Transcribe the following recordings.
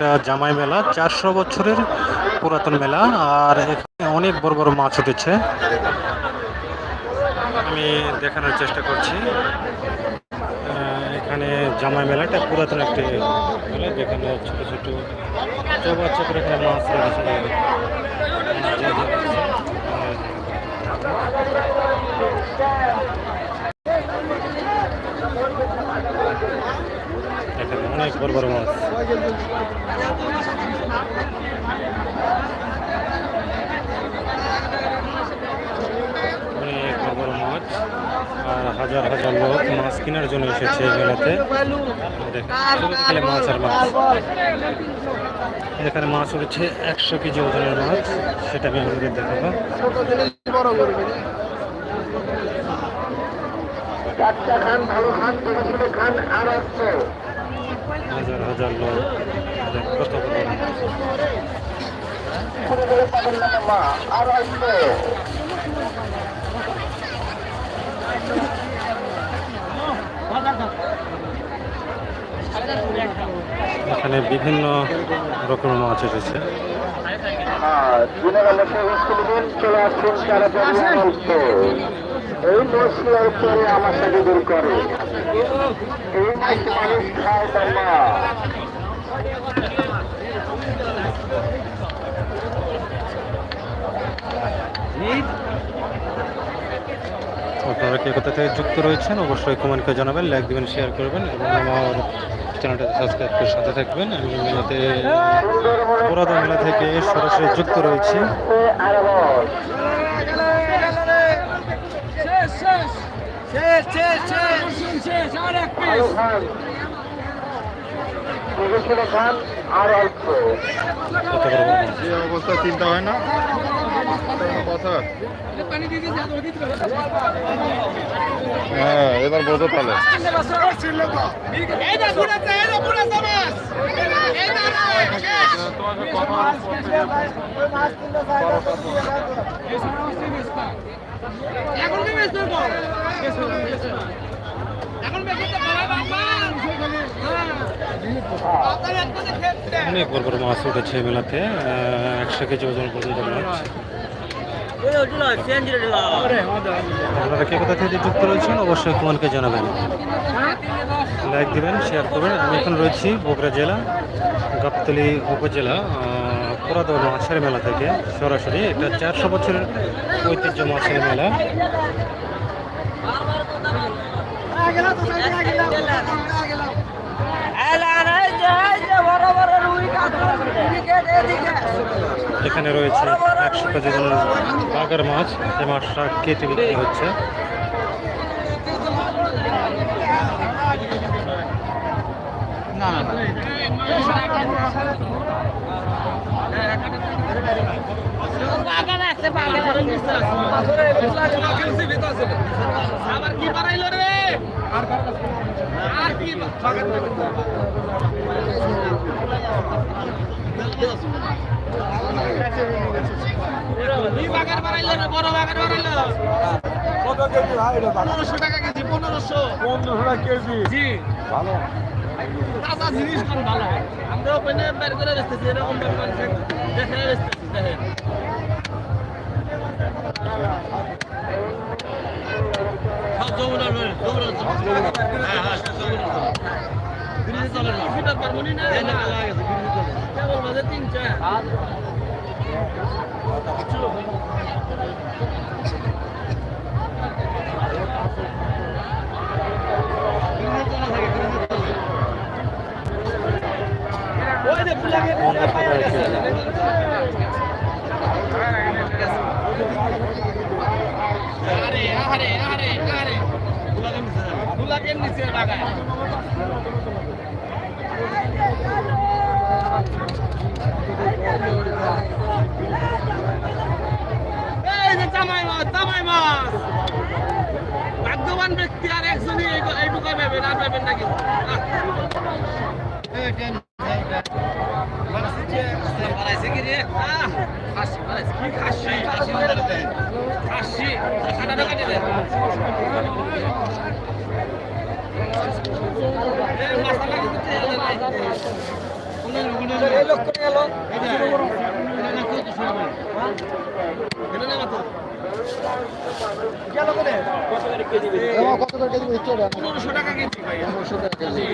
একটা জামাই মেলা, চারশো বছরের পুরাতন মেলা, আর এখানে অনেক বড় বড় মাছ উঠেছে। আমি দেখানোর চেষ্টা করছি। এখানে জামাই মেলাটা পুরাতন একটি মেলা, যেখানে ছোট ছোট চৌবাচ্চা করে এখানে মাছ রেখেছে মাছ দিয়ে দিয়ে রাখছে। এখানে অনেক মাছ। অনেক বড় মাছ। আর হাজার হাজার লোক মাছ কেনার জন্য এসেছে এই মেলাতে। মাছ আর মাছ। এখানে মাছ উঠেছে একশো কেজি ওজনের মাছ। সেটা আমি আপনাদের দেখাবো। খান ভালো খান ছোট ছোট খান আর আসছে হাজার হাজার লোক। কত এখানে বিভিন্ন রকমের মাছ এসেছে। এই মশলার পরে আমার সাথে দূর করে। এই মাছ মানুষ খায় তার আপনারা কে কোথা থেকে যুক্ত রয়েছেন অবশ্যই কমেন্ট করে জানাবেন লাইক দিবেন শেয়ার করবেন এবং আমার চ্যানেলটা সাবস্ক্রাইব করে সাথে থাকবেন। আমি মেলাতে পুরাতন মেলা থেকে সরাসরি যুক্ত রয়েছি। শেষ শেষ শেষ। শেষ আর এক ভালো খান। খান আর অল্প। এই অবস্থা চিন্তা হয় না। কথা হ্যাঁ এবার বোঝো তাহলে। না অনেক বড় বড় মাছ উঠেছে মেলাতে। একশো কেজি ওজন পর্যন্ত মাছ। আপনারা কে কোথা থেকে যুক্ত রয়েছেন? অবশ্যই কমেন্টকে জানাবেন। লাইক দিবেন শেয়ার করবেন। আমি এখন রয়েছি বগুড়া জেলা গাবতলী উপজেলা পুরাতন মাছের মেলা থেকে সরাসরি এটা চারশো বছরের ঐতিহ্য মাছের মেলা। এখানে রয়েছে একশো কেজি বাগার মাছ, এই মাছটা কেটে বিক্রি হচ্ছে। আবার কি বানাইলো রে আর কি কি বাগান বানাইলো রে বড় বাগান বানাইলো কত কেজি ভাই এটা পনেরোশো টাকা কেজি পনেরোশো। পনেরোশো টাকা কেজি জি। ভালো। তাজা জিনিস ভালো। আমরা ওখানে বের করে বেচতেছি এরকম ব্যাপার দেখে বেচতেছি। ওই যে ফুলাকে আরে আরে আরে আরে ফুলাকে ফুলাকে নিচে জামাই মাছ জামাই মাছ ভাগ্যবান ব্যক্তি আর একজনই এই- এইটুকু পাবেন আর পাবেন না কিন্তু আহ। বানাইছে কি রে? আহ, খাসি। কি খাসি? খাসি। কাটাটা কাটি দে। এই মাছটা কিন্তু তেল নাই। পনেরোশো টাকা কেজি পনেরোশো টাকা কেজি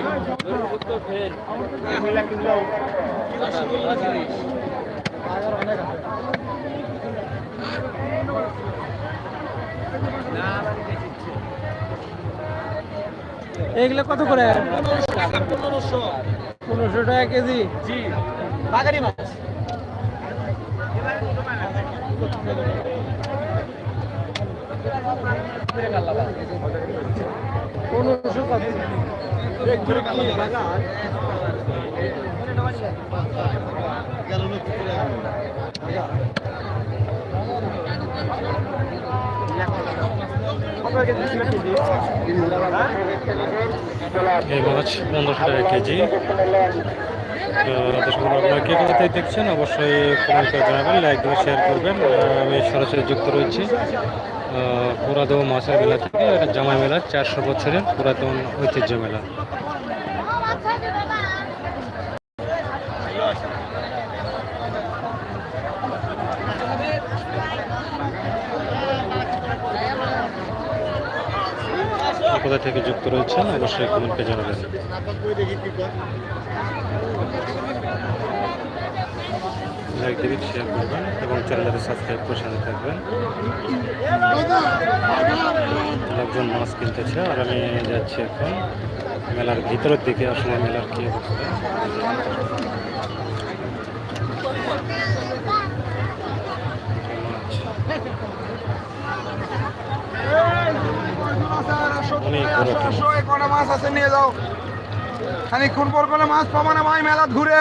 এগুলো কত করে? পনেরোশো পনেরোশো টাকা কেজি। জি। মাছ। পনেরোশো কত? এই মাছ পনেরোশো টাকা কেজি। আপনারা কে কোথা থেকে দেখছেন অবশ্যই কমেন্ট করে জানাবেন লাইক দেবেন শেয়ার করবেন। আমি সরাসরি যুক্ত রয়েছি পুরাদো মাছের মেলা থেকে জামাই মেলা, চারশো বছরের পুরাতন ঐতিহ্য মেলা কে কোথা থেকে যুক্ত রয়েছেন, অবশ্যই কমেন্টে জানাবেন লাইক দেবেন শেয়ার করবেন এবং চ্যানেলটি সাবস্ক্রাইব করে সাথে থাকবেন লোকজন মাছ কিনতেছে, আর আমি যাচ্ছি এখন মেলার ভিতরের দিকে, আসলে মেলার কি অবস্থা। কটা মাছ আছে নিয়ে যাও। খানিক্ষণ পর করে মাছ পাবো না ভাই মেলাত ঘুরে।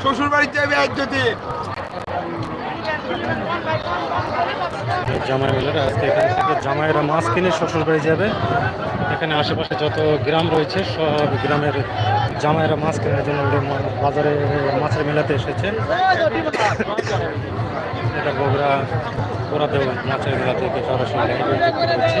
শ্বশুর বাড়িতে যাবে আজ যদি। জামাই মেলার আজকে এখান থেকে জামাইরা মাছ কিনে শ্বশুর বাড়ি যাবে। এখানে আশেপাশে যত গ্রাম রয়েছে সব গ্রামের জামাইরা মাছ কেনার জন্য বাজারে মাছের মেলাতে এসেছে। এটা বগুড়া পোড়াতেও মাছের মেলা থেকে সরাসরি লাইভে যুক্ত হচ্ছে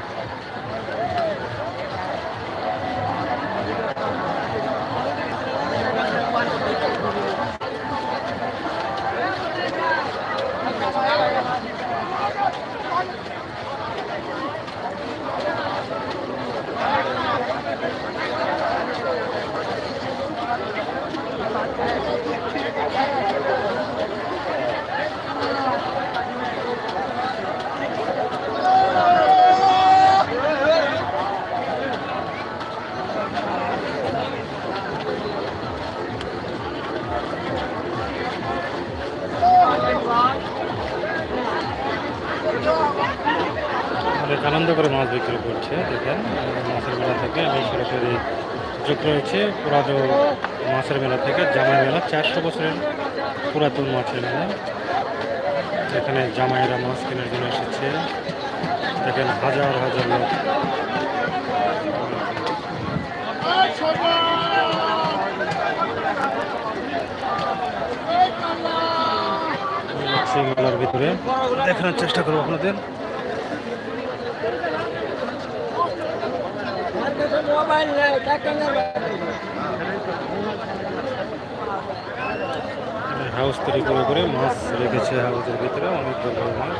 অনেক আনন্দ করে মাছ করছে দেখেন মাছের মেলা থেকে আমি সরাসরি যুক্ত রয়েছে পুরাতো মাছের মেলা থেকে, জামাই মেলা, চারশো বছরের পুরাতন মাছের মেলা। এখানে জামাইরা মাছ কেনার জন্য এসেছে। দেখেন হাজার হাজার লোক। মেলার ভিতরে। দেখানোর চেষ্টা করব আপনাদের মোবাইল নেই টাকা নেই এখানে হাউস তৈরি করে করে মাছ রেখেছে হাউসের ভিতরে অনেক বড় মাছ।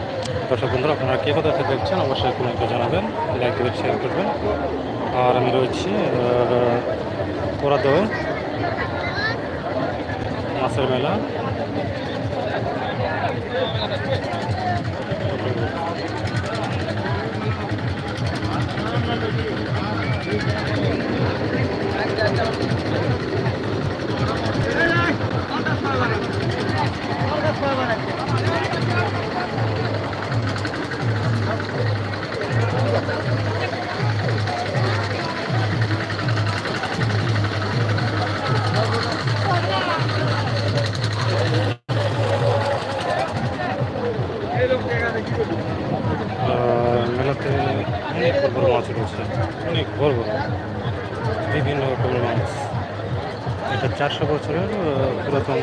দর্শক বন্ধুরা আপনারা কে কোথা দেখছেন অবশ্যই কমেন্টে জানাবেন লাইক দেবেন শেয়ার করবেন। আর আমি রয়েছি পোড়াদো মাছের মেলা। আহ, এটা চারশো বছরের পুরাতন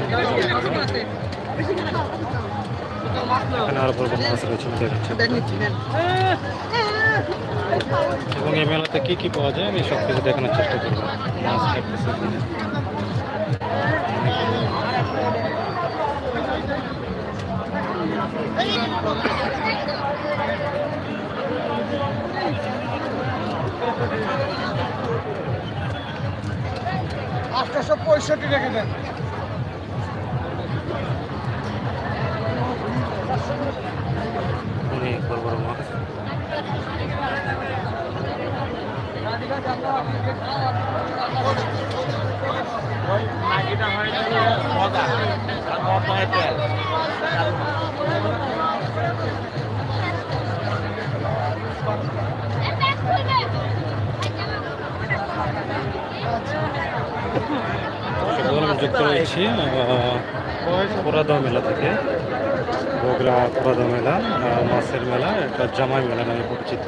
এবং এই মেলাতে কি কি পাওয়া যায়? আমি সব কিছু দেখানোর চেষ্টা করব। মাছ। আটশোশো পঁয়ষট্টি রেখে দেন। রয়েছি পুরাদা মেলা থেকে, বগুড়া পুরাদা মেলা মাছের মেলা এটা জামাই মেলা নামে পরিচিত।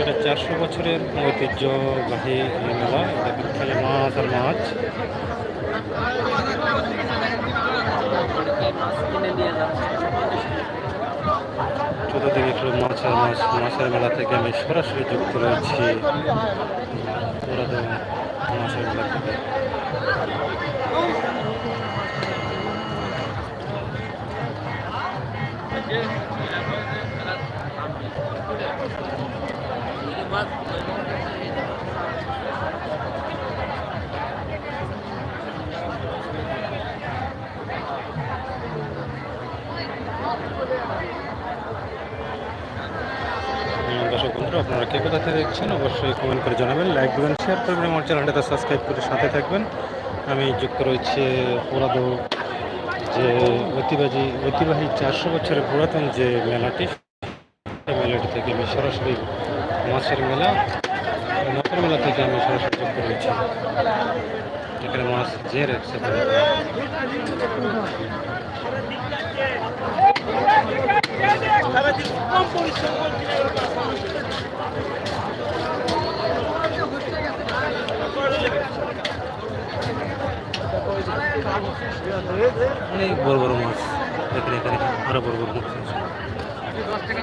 এটা চারশো বছরের ঐতিহ্যবাহী মেলা খালি মাছ আর মাছ। চতুর্দিকে একটু মাছ আর মাছ, মাছের মেলা থেকে আমি সরাসরি যুক্ত রয়েছি। পুরাদা মাছের মেলা থেকে। দর্শক বন্ধুরা, আপনারা কে কোথা থেকে দেখছেন, অবশ্যই কমেন্ট করে জানাবেন লাইক দেবেন শেয়ার করবেন, আমার চ্যানেলটাতে সাবস্ক্রাইব করে সাথে থাকবেন। আমি যুক্ত রয়েছে পুরাদো যে ঐতিবাহী ঐতিবাহী চারশো বছরের পুরাতন যে মেলাটি মেলাটি থেকে আমি সরাসরি মাছের মেলা মাছের মেলা থেকে আমি সরাসরি যুক্ত রয়েছি এখানে মাছ যে রাখছে অনেক বড় বড় মাছ, এখানে এখানে আরও বড় বড় মাছ আছে।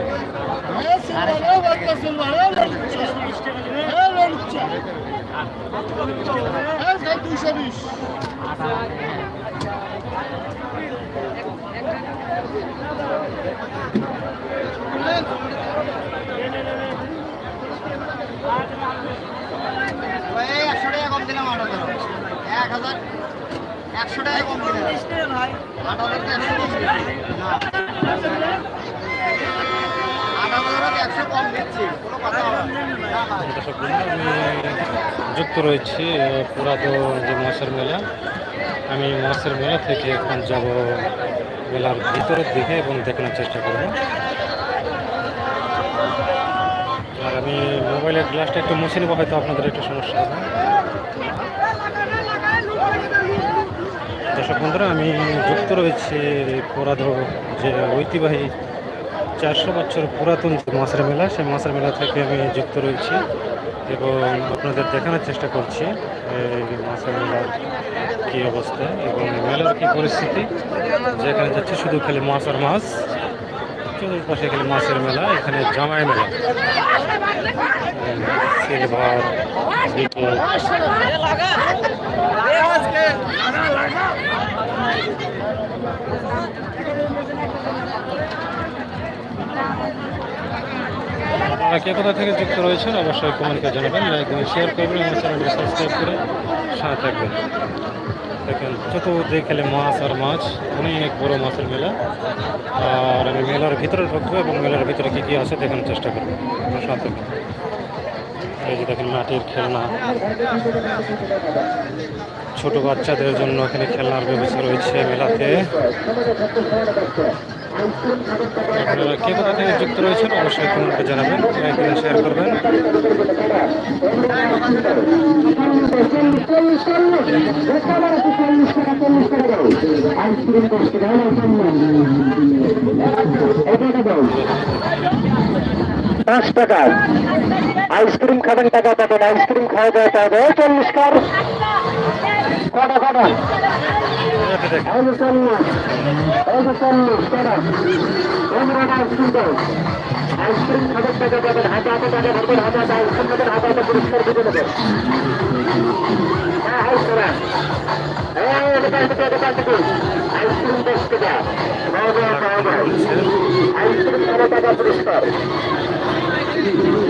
কেজি এগুলো? একশো টাকা কম দিলাম আট হাজার এক হাজার একশো টাকা কম দিলাম আট হাজার একশো কম দিচ্ছি না আট হাজার একশো কম দিচ্ছি কোনো কথা হবে না না দর্শক বন্ধু, আমি যুক্ত রয়েছি আহ, পুরাতো যে মাছের মেলা আমি মাছের মেলা থেকে এখন যাব মেলার ভিতরের দিকে এবং দেখানোর চেষ্টা করব। আর আমি মোবাইলের গ্লাসটা একটু মুছে নেব হয়তো আপনাদের একটু সমস্যা হবে। দর্শক বন্ধুরা আমি যুক্ত রয়েছি পুরাধ যে ঐতিহ্যবাহী চারশো বছর পুরাতন যে মাছের মেলা সেই মাছের মেলা থেকে আমি যুক্ত রয়েছি। এবং আপনাদের দেখানোর চেষ্টা করছি মাছের মেলার কী অবস্থা এবং মেলার কী পরিস্থিতি। যেখানে যাচ্ছে শুধু খালি মাছ আর মাছ, চতুর্পাশে খালি মাছের মেলা, এখানে জামাই মেলা। সিলভার আপনারা কে কোথা থেকে যুক্ত রয়েছেন অবশ্যই কমেন্টে জানাবেন। লাইক এবং শেয়ার করবেন এবং চ্যানেলটি সাবস্ক্রাইব করে সাথে থাকবেন। দেখেন, চতুর্দিকে খেলে মাছ আর মাছ, অনেক বড় মাছের মেলা। আর আমি মেলার ভিতরে ঢুকবো এবং মেলার ভিতরে কী কী আছে দেখানোর চেষ্টা করব। সাথে। এই যে দেখেন মাটির খেলনা। ছোট বাচ্চাদের জন্য এখানে খেলনার ব্যবস্থা রয়েছে মেলাতে। আপনারা কে কোথা থেকে যুক্ত রয়েছেন অবশ্যই কমেন্টে জানাবেন। দিবেন শেয়ার করবেন। পাঁচ টাকা। আইসক্রিম খাবেন, টাকা পাবেন। আইসক্রিম খাওয়া দাওয়া পাবে চল্লিশ কার কটা কটা? আইসক্রিম আইসক্রিম খাবেন টাকা পাবেন হাতে হাতে টাকা ধরবেন হাতে হাতে আইসক্রিম নেবেন হাতে হাতে পুরস্কার দিতে নেবেন হ্যাঁ হাই করা আইসক্রিম টাকা খাওয়া দাওয়া পাওয়া যায় আইসক্রিম খাওয়া টাকা দশ টাকা এ দশ টাকা লাগাবার দশ টাকা দাও এই যে পুরস্কার।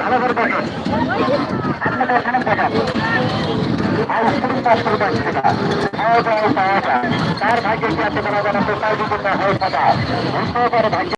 ভালো করে দেখেন আপনাদের এখানে দেখেন আইসক্রিম দশ টাকা টাকা খাওয়া দাওয়া পাওয়া যায় তার ভাগ্যে আছে বলা জানা তো বিভিন্ন হয়ে থাকা